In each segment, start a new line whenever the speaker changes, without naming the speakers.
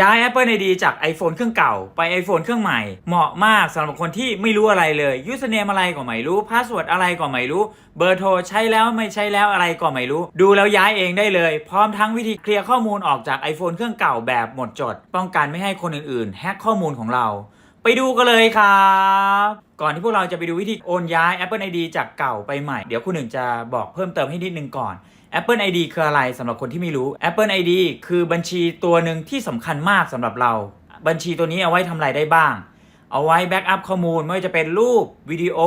ย้าย Apple ID จาก iPhone เครื่องเก่าไป iPhone เครื่องใหม่ เหมาะมากสำหรับคนที่ไม่รู้อะไรเลย username อะไรก็ไม่รู้ password อะไรก็ไม่รู้ เบอร์โทรใช้แล้วไม่ใช้แล้วอะไรก็ไม่รู้ ดูแล้วย้ายเองได้เลย พร้อมทั้งวิธีเคลียร์ข้อมูลออกจาก iPhone เครื่องเก่าแบบหมดจด ป้องกันไม่ให้คนอื่นๆ แฮกข้อมูลของเรา ไปดูกันเลยครับ ก่อนที่พวกเราจะไปดูวิธีโอนย้าย Apple ID จากเก่าไปใหม่ เดี๋ยวคุณหนึ่งจะบอกเพิ่มเติมให้นิดนึงก่อน Apple ID คืออะไรสำหรับคนที่ไม่รู้ Apple ID คือบัญชีตัวหนึ่งที่สำคัญมากสำหรับเรา บัญชีตัวนี้เอาไว้ทำอะไรได้บ้าง เอาไว้แบ็กอัพข้อมูลไม่ว่าจะเป็นรูปวิดีโอ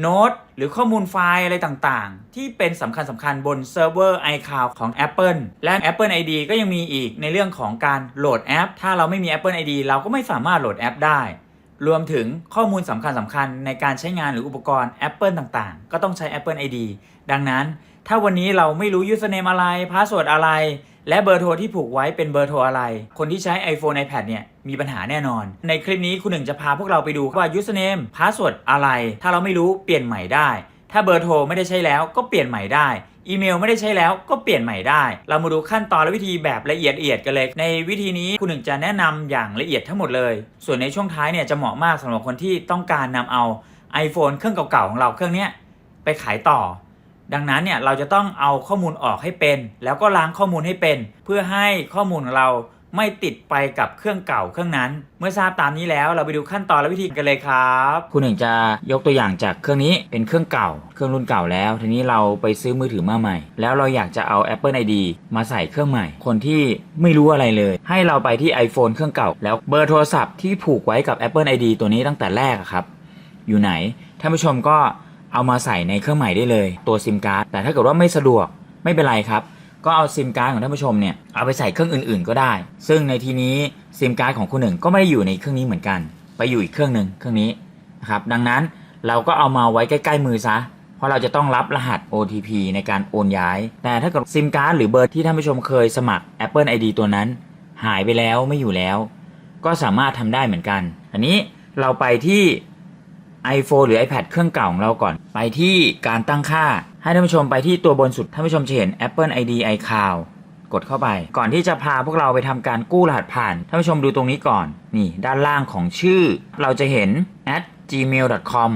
โน้ตหรือข้อมูลไฟล์อะไรต่างๆ ที่เป็นสำคัญสำคัญบนเซิร์ฟเวอร์ iCloud ของ Apple และ Apple ID ก็ยังมีอีกในเรื่องของการโหลดแอป ถ้าเราไม่มี Apple ID เราก็ไม่สามารถโหลดแอปได้รวมถึงข้อมูลสำคัญสำคัญในการใช้งานหรืออุปกรณ์ Apple ต่างๆ ก็ต้องใช้ Apple ID ดังนั้น ถ้าวันนี้เราไม่รู้ username อะไร password อะไร และเบอร์โทรที่ผูกไว้เป็นเบอร์โทรอะไร คนที่ใช้ iPhone iPad เนี่ยมีปัญหาแน่นอน ในคลิปนี้คุณหนึ่งจะพาพวกเราไปดูว่า username password อะไร ถ้าเราไม่รู้เปลี่ยนใหม่ได้ ถ้าเบอร์โทรไม่ได้ใช้แล้วก็เปลี่ยนใหม่ได้ อีเมลไม่ได้ใช้แล้วก็เปลี่ยนใหม่ได้ เรามาดูขั้นตอนและวิธีแบบละเอียดเอียดกันเลย ในวิธีนี้คุณหนึ่งจะแนะนำอย่างละเอียดทั้งหมดเลย ส่วนในช่วงท้ายเนี่ยจะเหมาะมากสำหรับคนที่ต้องการนำเอา iPhone เครื่องเก่าๆของเราเครื่องนี้ไปขายต่อ ดังนั้นเนี่ยเราจะต้องเอาข้อมูลออกให้เป็น แล้วก็ล้างข้อมูลให้เป็น เพื่อให้ข้อมูลของเราไม่ติดไปกับเครื่องเก่าเครื่องนั้น เมื่อทราบตามนี้แล้วเราไปดูขั้นตอนและวิธีกันเลยครับ คุณหนึ่งจะยกตัวอย่างจากเครื่องนี้เป็นเครื่องเก่า เครื่องรุ่นเก่าแล้ว ทีนี้เราไปซื้อมือถือมาใหม่ แล้วเราอยากจะเอา Apple ID มาใส่เครื่องใหม่ คนที่ไม่รู้อะไรเลย ให้เราไปที่ iPhone เครื่องเก่า แล้วเบอร์โทรศัพท์ที่ผูกไว้กับ Apple ID ตัวนี้ตั้งแต่แรกครับ อยู่ไหนท่านผู้ชมก็ เอามาใส่ในเครื่องใหม่ได้เลยตัวซิมการ์ดแต่ถ้าเกิดว่าไม่สะดวกไม่เป็นไรครับก็เอาซิมการ์ดของท่านผู้ชมเนี่ยเอาไปใส่เครื่องอื่นๆ ก็ได้ ซึ่งในทีนี้ซิมการ์ดของคุณหนึ่งก็ไม่ได้อยู่ในเครื่องนี้เหมือนกัน ไปอยู่อีกเครื่องหนึ่งเครื่องนี้นะครับดังนั้นเราก็เอามาไว้ใกล้ๆมือซะเพราะเราจะต้องรับรหัส OTP ในการโอนย้าย แต่ถ้าเกิดซิมการ์ดหรือเบอร์ที่ท่านผู้ชมเคยสมัคร Apple ID ตัวนั้น หายไปแล้วไม่อยู่แล้ว ก็สามารถทำได้เหมือนกัน อันนี้เราไปที่ iPhone หรือ iPad เครื่องเก่าของเราก่อน ไปที่การตั้งค่า ให้ท่านผู้ชมไปที่ตัวบนสุด ท่านผู้ชมจะเห็น Apple ID iCloud กดเข้าไป ก่อนที่จะพาพวกเราไปทำการกู้รหัสผ่าน ท่านผู้ชมดูตรงนี้ก่อน นี่ ด้านล่างของชื่อ เราจะเห็น at gmail.com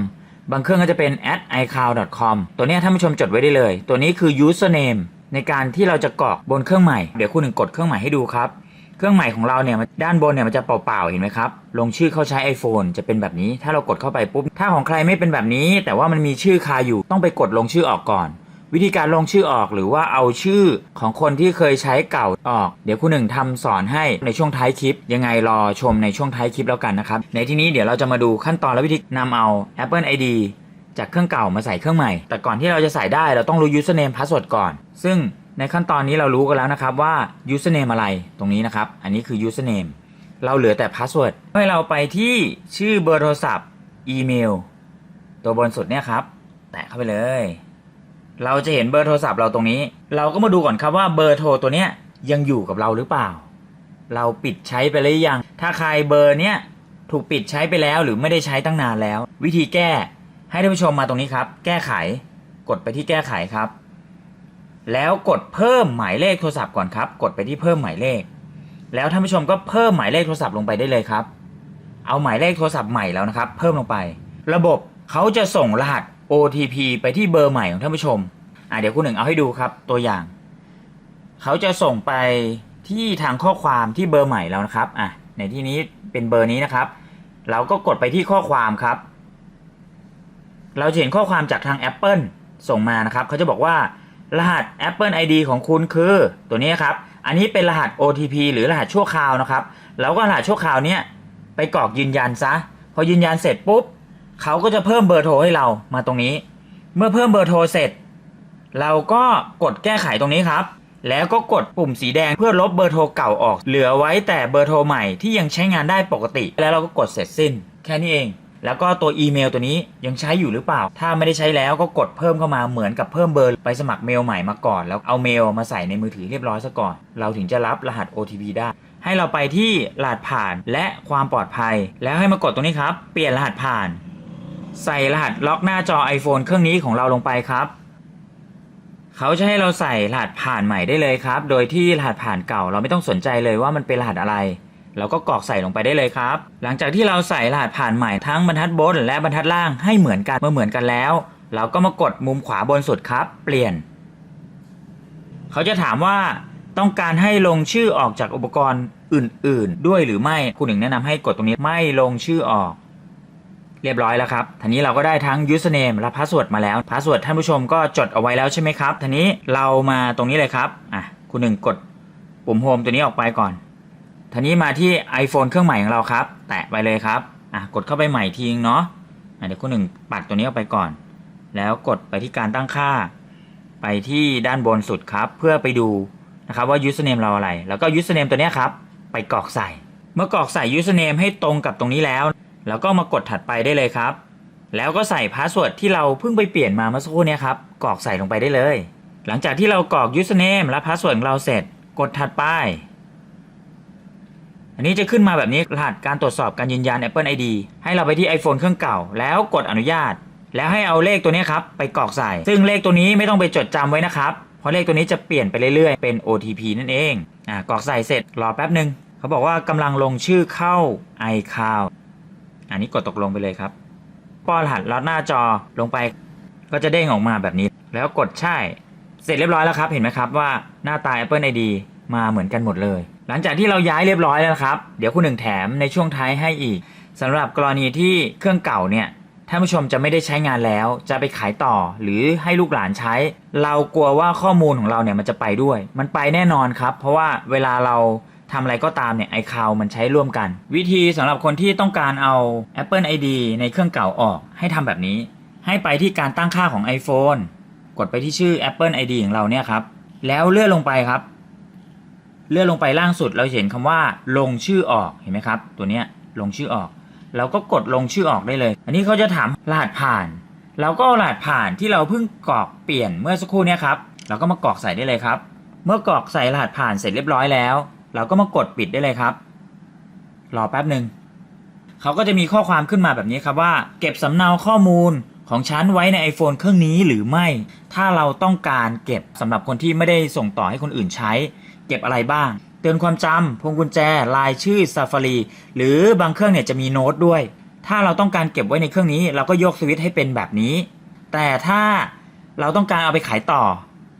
บางเครื่องก็จะเป็น at icloud.com ตัวนี้ท่านผู้ชมจดไว้ได้เลย ตัวนี้คือ username ในการที่เราจะกรอกบนเครื่องใหม่ เดี๋ยวคุณหนึ่งกดเครื่องใหม่ให้ดูครับ เครื่องใหม่ของเราเนี่ยด้านบนเนี่ยมันจะเปล่าๆเห็นไหมครับ ลงชื่อเข้าใช้ iPhone จะเป็นแบบนี้ ถ้าเรากดเข้าไปปุ๊บ ถ้าของใครไม่เป็นแบบนี้ แต่ว่ามันมีชื่อคาอยู่ต้องไปกดลงชื่อออกก่อน วิธีการลงชื่อออกหรือว่าเอาชื่อของคนที่เคยใช้เก่าออก เดี๋ยวคุณหนึ่งทำสอนให้ในช่วงท้ายคลิป ยังไงรอชมในช่วงท้ายคลิปแล้วกันนะครับ ในที่นี้เดี๋ยวเราจะมาดูขั้นตอนและวิธีนำเอา Apple ID จากเครื่องเก่ามาใส่เครื่องใหม่ แต่ก่อนที่เราจะใส่ได้เราต้องรู้ username password ก่อน ซึ่ง ในขั้นตอนนี้เรารู้กันแล้วนะครับว่า username อะไรตรงนี้นะครับ อันนี้คือ username เราเหลือแต่ password ให้เราไปที่ชื่อเบอร์โทรศัพท์ อีเมล ตัวบนสุดเนี่ยครับ แตะเข้าไปเลย เราจะเห็นเบอร์โทรศัพท์เราตรงนี้ เราก็มาดูก่อนครับว่าเบอร์โทรตัวเนี้ยยังอยู่กับเราหรือเปล่า เราปิดใช้ไปหรือยัง ถ้าใครเบอร์เนี้ยถูกปิดใช้ไปแล้วหรือไม่ได้ใช้ตั้งนานแล้ว วิธีแก้ให้ท่านผู้ชมมาตรงนี้ครับ แก้ไข กดไปที่แก้ไขครับ แล้วกดเพิ่มหมายเลขโทรศัพท์ก่อนครับ กดไปที่เพิ่มหมายเลข แล้วท่านผู้ชมก็เพิ่มหมายเลขโทรศัพท์ลงไปได้เลยครับ เอาหมายเลขโทรศัพท์ใหม่แล้วนะครับ เพิ่มลงไป ระบบเขาจะส่งรหัส OTP ไปที่เบอร์ใหม่ของท่านผู้ชมอะเดี๋ยวคุณหนึ่งเอาให้ดูครับตัวอย่าง เขาจะส่งไปที่ทางข้อความที่เบอร์ใหม่แล้วนะครับอะในที่นี้เป็นเบอร์นี้นะครับ เราก็กดไปที่ข้อความครับ เราจะเห็นข้อความจากทาง Apple ส่งมานะครับ เขาจะบอกว่า รหัส Apple ID ของคุณคือตัวนี้ครับ อันนี้เป็นรหัส OTP หรือรหัสชั่วคราวนะครับ แล้วก็รหัสชั่วคราวเนี้ยไปกรอกยืนยันซะ พอยืนยันเสร็จปุ๊บเขาก็จะเพิ่มเบอร์โทรให้เรามาตรงนี้ เมื่อเพิ่มเบอร์โทรเสร็จ เราก็กดแก้ไขตรงนี้ครับ แล้วก็กดปุ่มสีแดงเพื่อลบเบอร์โทรเก่าออก เหลือไว้แต่เบอร์โทรใหม่ที่ยังใช้งานได้ปกติ แล้วเราก็กดเสร็จสิ้น แค่นี้เอง แล้วก็ตัวอีเมลตัวนี้ยังใช้อยู่หรือเปล่า ถ้าไม่ได้ใช้แล้วก็กดเพิ่มเข้ามาเหมือนกับเพิ่มเบอร์ไปสมัครเมลใหม่มาก่อน แล้วเอาเมลมาใส่ในมือถือเรียบร้อยซะก่อน เราถึงจะรับรหัส OTP ได้ ให้เราไปที่รหัสผ่านและความปลอดภัย แล้วให้มากดตรงนี้ครับ เปลี่ยนรหัสผ่าน ใส่รหัสล็อกหน้าจอ iPhone เครื่องนี้ของเราลงไปครับเขาจะให้เราใส่รหัสผ่านใหม่ได้เลยครับ โดยที่รหัสผ่านเก่าเราไม่ต้องสนใจเลยว่ามันเป็นรหัสอะไร เราก็กรอกใส่ลงไปได้เลยครับ หลังจากที่เราใส่รหัสผ่านใหม่ทั้งบรรทัดบนและบรรทัดล่างให้เหมือนกันเมื่อเหมือนกันแล้ว เราก็มากดมุมขวาบนสุดครับ เปลี่ยน เขาจะถามว่าต้องการให้ลงชื่อออกจากอุปกรณ์อื่น ๆ ด้วยหรือไม่คุณหนึ่งแนะนำให้กดตรงนี้ไม่ลงชื่อออก เรียบร้อยแล้วครับทีนี้เราก็ได้ทั้ง username และ password มาแล้ว password ท่านผู้ชมก็จดเอาไว้แล้วใช่ไหมครับทีนี้เรามาตรงนี้เลยครับอะคุณหนึ่งกดปุ่ม home ตัวนี้ออกไปก่อน ทีนี้มาที่ iPhone เครื่องใหม่ของเราครับ แตะไปเลยครับอะกดเข้าไปใหม่ทีนึงเนาะะเดี๋ยวคุณหนึ่งปัดตัวนี้ออกไปก่อน แล้วกดไปที่การตั้งค่า ไปที่ด้านบนสุดครับ เพื่อไปดูนะครับว่า username เราอะไร แล้วก็ username ตัวนี้ครับ ไปกรอกใส่ เมื่อกรอกใส่ username ให้ตรงกับตรงนี้แล้ว แล้วก็มากดถัดไปได้เลยครับ แล้วก็ใส่พาสเวิร์ดที่เราเพิ่งไปเปลี่ยนมาเมื่อสักครู่นี้ครับกรอกใส่ลงไปได้เลย หลังจากที่เรากรอก username และพาสเวิร์ดของเราเสร็จ กดถัดไป อันนี้จะขึ้นมาแบบนี้รหัสการตรวจสอบการยืนยัน Apple ID ให้เราไปที่ iPhone เครื่องเก่า แล้วกดอนุญาต แล้วให้เอาเลขตัวนี้ครับไปกรอกใส่ ซึ่งเลขตัวนี้ไม่ต้องไปจดจำไว้นะครับ เพราะเลขตัวนี้จะเปลี่ยนไปเรื่อยๆ เป็น OTP นั่นเองอ่ากรอกใส่เสร็จรอแป๊บหนึ่งเขาบอกว่ากำลังลงชื่อเข้า iCloud อันนี้กดตกลงไปเลยครับป้อนรหัสลัดหน้าจอลงไป ก็จะเด้งออกมาแบบนี้ แล้วกดใช่ เสร็จเรียบร้อยแล้วครับ เห็นไหมครับว่าหน้าตา Apple ID มาเหมือนกันหมดเลย หลังจากที่เราย้ายเรียบร้อยแล้วครับ เดี๋ยวคุณหนึ่งแถมในช่วงท้ายให้อีกสำหรับกรณีที่เครื่องเก่าเนี่ยท่านผู้ชมจะไม่ได้ใช้งานแล้ว จะไปขายต่อหรือให้ลูกหลานใช้ เรากลัวว่าข้อมูลของเราเนี่ยมันจะไปด้วย มันไปแน่นอนครับ เพราะว่าเวลาเราทำอะไรก็ตามเนี่ย iCloud มันใช้ร่วมกัน วิธีสำหรับคนที่ต้องการเอา Apple ID ในเครื่องเก่าออก ให้ทำแบบนี้ ให้ไปที่การตั้งค่าของ iPhone กดไปที่ชื่อ Apple ID ของเราเนี่ยครับ แล้วเลื่อนลงไปครับ เลื่อนลงไปล่างสุดเราเห็นคำว่าลงชื่อออกเห็นไหมครับ ตัวเนี้ยลงชื่อออก เราก็กดลงชื่อออกได้เลย อันนี้เขาจะถามรหัสผ่าน เราก็รหัสผ่านที่เราเพิ่งกรอกเปลี่ยนเมื่อสักครู่นี้ครับเราก็มากรอกใส่ได้เลยครับ เมื่อกรอกใส่รหัสผ่านเสร็จเรียบร้อยแล้ว เราก็มากดปิดได้เลยครับ รอแป๊บหนึ่งเขาก็จะมีข้อความขึ้นมาแบบนี้ครับว่า เก็บสำเนาข้อมูลของฉันไว้ใน iPhone เครื่องนี้หรือไม่ ถ้าเราต้องการเก็บสำหรับคนที่ไม่ได้ส่งต่อให้คนอื่นใช้ เก็บอะไรบ้าง เตือนความจำพวงกุญแจ ลายชื่อ Safari หรือบางเครื่องเนี่ยจะมีโน้ตด้วย ถ้าเราต้องการเก็บไว้ในเครื่องนี้ เราก็ยกสวิตช์ให้เป็นแบบนี้ แต่ถ้าเราต้องการเอาไปขายต่อ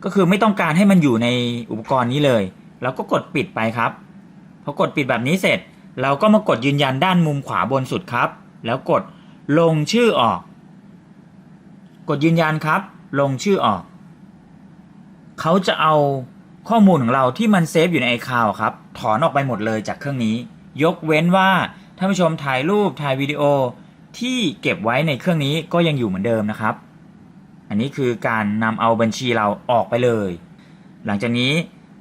ก็คือไม่ต้องการให้มันอยู่ในอุปกรณ์นี้เลย เราก็กดปิดไปครับ พอกดปิดแบบนี้เสร็จ เราก็มากดยืนยันด้านมุมขวาบนสุดครับ แล้วกดลงชื่อออก กดยืนยันครับ ลงชื่อออก เขาจะเอา ข้อมูลของเราที่มันเซฟอยู่ใน iCloud ครับ ถอนออกไปหมดเลยจากเครื่องนี้ ยกเว้นว่าท่านผู้ชมถ่ายรูปถ่ายวิดีโอที่เก็บไว้ในเครื่องนี้ก็ยังอยู่เหมือนเดิมนะครับ อันนี้คือการนำเอาบัญชีเราออกไปเลย หลังจากนี้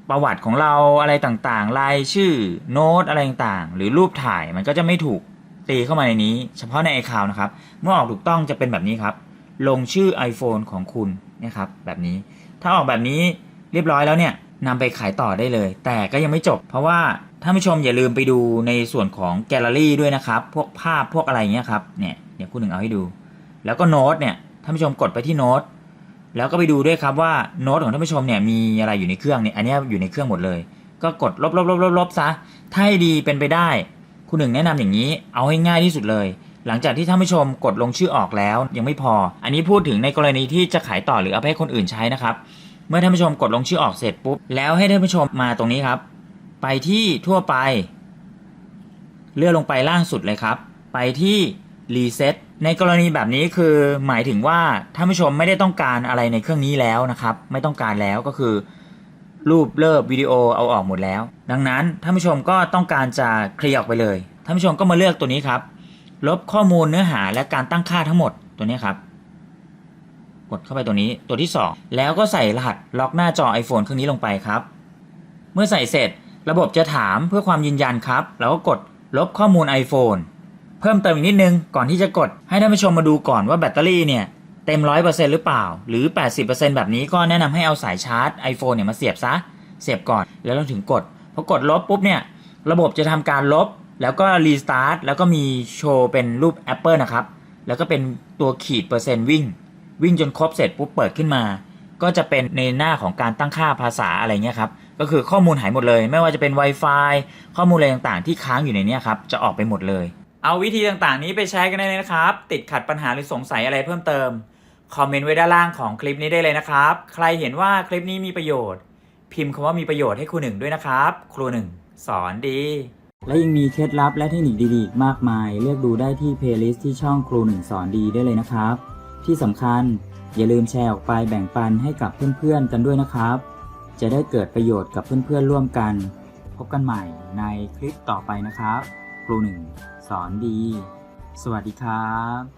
ประวัติของเราอะไรต่างๆ รายชื่อโน้ตอะไรต่างๆ หรือรูปถ่ายมันก็จะไม่ถูกตีเข้ามาในนี้ เฉพาะใน iCloud นะครับ เมื่อออกถูกต้องจะเป็นแบบนี้ครับ ลงชื่อ iPhone ของคุณนะครับแบบนี้ ถ้าออกแบบนี้เรียบร้อยแล้วเนี่ย นำไปขายต่อได้เลย แต่ก็ยังไม่จบ เพราะว่าท่านผู้ชมอย่าลืมไปดูในส่วนของแกลเลอรี่ด้วยนะครับ พวกภาพพวกอะไรเงี้ยครับ เนี่ยเดี๋ยวคุณหนึ่งเอาให้ดู แล้วก็โน้ตเนี่ยท่านผู้ชมกดไปที่โน้ต แล้วก็ไปดูด้วยครับว่าโน้ตของท่านผู้ชมเนี่ยมีอะไรอยู่ในเครื่องเนี่ย อันนี้อยู่ในเครื่องหมดเลย ก็กดลบลบลบลบลบซะ ถ้าให้ดีเป็นไปได้ คุณหนึ่งแนะนำอย่างนี้ เอาให้ง่ายที่สุดเลย หลังจากที่ท่านผู้ชมกดลงชื่อออกแล้วยังไม่พอ อันนี้พูดถึงในกรณีที่จะขายต่อหรือเอาไปให้คนอื่นใช้นะครับ เมื่อท่านผู้ชมกดลงชื่อออกเสร็จปุ๊บ แล้วให้ท่านผู้ชมมาตรงนี้ครับ ไปที่ทั่วไป เลื่อนลงไปล่างสุดเลยครับ ไปที่รีเซ็ตในกรณีแบบนี้คือหมายถึงว่าท่านผู้ชมไม่ได้ต้องการอะไรในเครื่องนี้แล้วนะครับ ไม่ต้องการแล้วก็คือ รูปเลิฟวิดีโอเอาออกหมดแล้ว ดังนั้นท่านผู้ชมก็ต้องการจะเคลียร์ออกไปเลยท่านผู้ชมก็มาเลือกตัวนี้ครับ ลบข้อมูลเนื้อหาและการตั้งค่าทั้งหมดตัวนี้ครับ กดเข้าไปตัวนี้ตัวที่ 2 แล้วก็ใส่รหัสล็อกหน้าจอ iPhone เครื่องนี้ลงไปครับ เมื่อใส่เสร็จระบบจะถามเพื่อความยืนยันครับ แล้วก็กดลบข้อมูล iPhone เพิ่มเติมอีกนิดนึงก่อนที่จะกดให้ท่านผู้ชมมาดูก่อนว่าแบตเตอรี่เนี่ยเต็ม 100%หรือเปล่า หรือ 80%แบบนี้ก็แนะนำให้เอาสายชาร์จ iPhone เนี่ยมาเสียบซะ เสียบก่อนแล้วเราถึงกดพอกดลบปุ๊บเนี่ยระบบจะทำการลบแล้วก็รีสตาร์ทแล้วก็มีโชว์เป็นรูป Apple นะครับ แล้วก็เป็นตัวขีดเปอร์เซ็นต์วิ่ง วิ่งจนครบเสร็จปุ๊บเปิดขึ้นมา ก็จะเป็นในหน้าของการตั้งค่าภาษาอะไรเงี้ยครับก็คือข้อมูลหายหมดเลย ไม่ว่าจะเป็น Wi-Fi ข้อมูลอะไรต่างๆ ที่ค้างอยู่ในนี้ครับจะออกไปหมดเลย เอาวิธีต่างๆ นี้ไปใช้กันได้เลยนะครับ ติดขัดปัญหาหรือสงสัยอะไรเพิ่มเติมคอมเมนต์ไว้ด้านล่างของคลิปนี้ได้เลยนะครับ ใครเห็นว่าคลิปนี้มีประโยชน์ พิมพ์คำว่ามีประโยชน์ให้ครูหนึ่งด้วยนะครับ ครูหนึ่งสอนดี และยังมีเคล็ดลับและเทคนิคดีๆ มากมาย เลือกดูได้ที่เพลย์ลิสต์ที่ช่องครูหนึ่งสอนดีได้เลยนะครับ ที่สำคัญอย่าลืมแชร์ออกไปแบ่งปันให้กับเพื่อนๆกันด้วยนะครับ จะได้เกิดประโยชน์กับเพื่อนๆร่วมกัน พบกันใหม่ในคลิปต่อไปนะครับ ครูหนึ่งสอนดี สวัสดีครับ